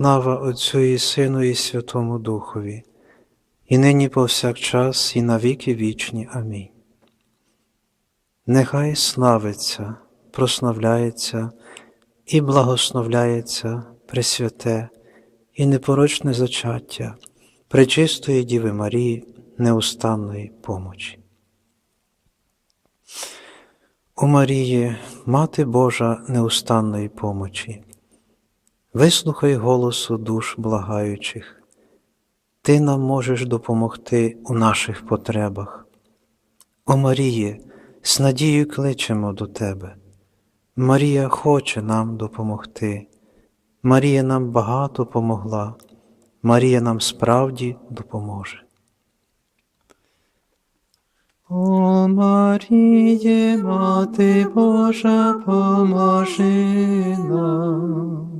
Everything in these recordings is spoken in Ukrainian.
Слава Отцю і Сину, і Святому Духові, і нині повсякчас, і навіки вічні. Амінь. Нехай славиться, прославляється і благословляється Пресвяте і непорочне зачаття Пречистої Діви Марії неустанної помочі. У Марії, Мати Божа неустанної помочі, вислухай голосу душ благаючих, Ти нам можеш допомогти у наших потребах. О Маріє, з надією кличемо до Тебе. Марія хоче нам допомогти. Марія нам багато помогла, Марія нам справді допоможе. О Маріє, Мати Божа, поможи нам.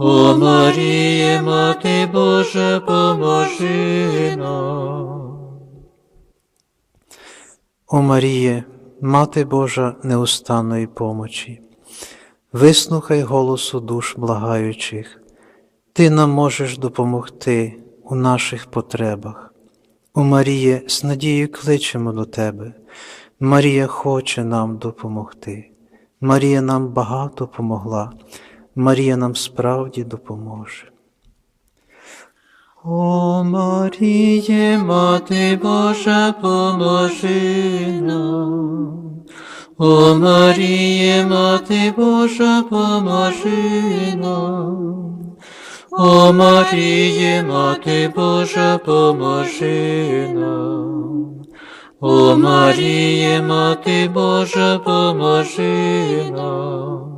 О Маріє, Мати Божа, поможи нам. О Маріє, Мати Божа неустанної помочі, вислухай голосу душ благаючих, Ти нам можеш допомогти у наших потребах. О Маріє, з надією кличемо до Тебе. Марія хоче нам допомогти. Марія нам багато помогла, Марія нам справді допоможе. О Маріє, Мати Божа, поможи нам. О Маріє, Мати Божа, поможи нам. О Маріє, Мати Божа, поможи нам. О Маріє, Мати Божа, поможи нам.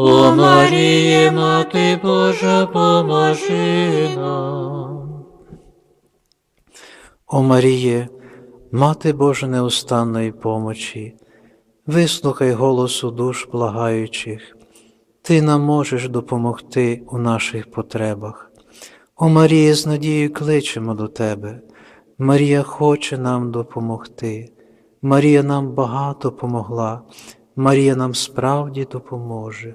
О Маріє, Мати Божа, поможи нам. О Маріє, Мати Божа неустанної помочі, вислухай голосу душ благаючих, Ти нам можеш допомогти у наших потребах. О Маріє, з надією кличемо до Тебе. Марія хоче нам допомогти. Марія нам багато помогла, Марія нам справді допоможе.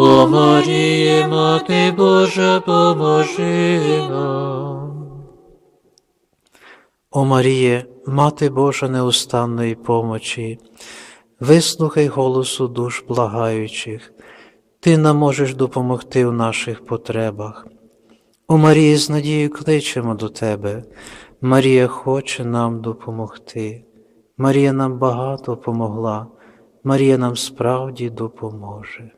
О Маріє, Мати Божа, поможи нам. О Маріє, Мати Божа неустанної помочі, вислухай голосу душ благаючих, Ти нам можеш допомогти у наших потребах. О Марії, з надією кличемо до Тебе. Марія хоче нам допомогти. Марія нам багато помогла, Марія нам справді допоможе.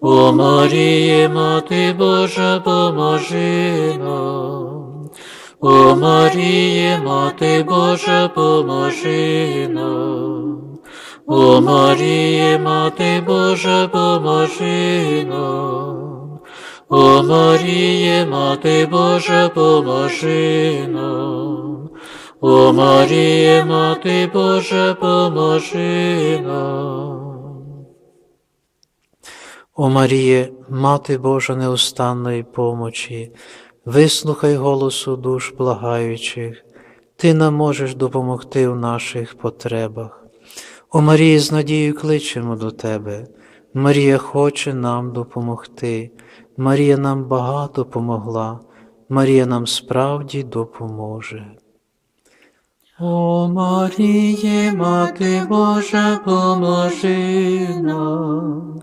О Маріє, Мати Божа, поможи нам. О Маріє, Мати Божа, поможи нам. О Маріє, Мати Божа, поможи нам. О Маріє, Мати Божа, поможи нам. О Маріє, Мати Божа, поможи нам. О Маріє, Мати Божа неустанної помочі, вислухай голосу душ благаючих, Ти нам можеш допомогти в наших потребах. О Марії, з надією кличемо до Тебе. Марія хоче нам допомогти. Марія нам багато помогла, Марія нам справді допоможе. О Маріє, Мати Божа, поможи нам.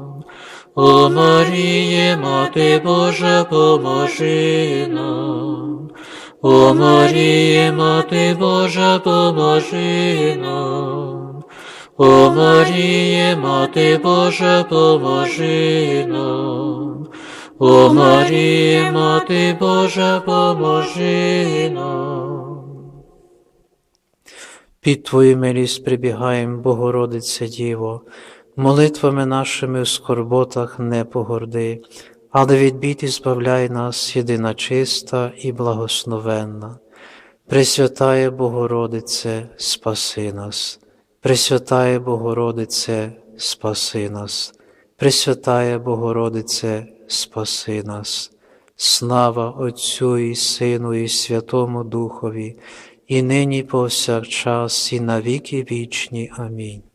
О Маріє, Мати Божа, поможи нам. О Маріє, Мати Божа, поможи нам. О Маріє, Мати Божа, поможи нам. О Маріє, Мати Божа, поможи нам. Під Твою милість прибігаєм, Богородице Діво, молитвами нашими в скорботах не погорди, але від бід і збавляй нас, єдина чиста і благословенна. Пресвятає Богородице, спаси нас, Пресвятає Богородице, спаси нас, Пресвятає Богородице, спаси нас. Слава Отцю і Сину, і Святому Духові, і нині повсякчас, і на віки вічні. Амінь.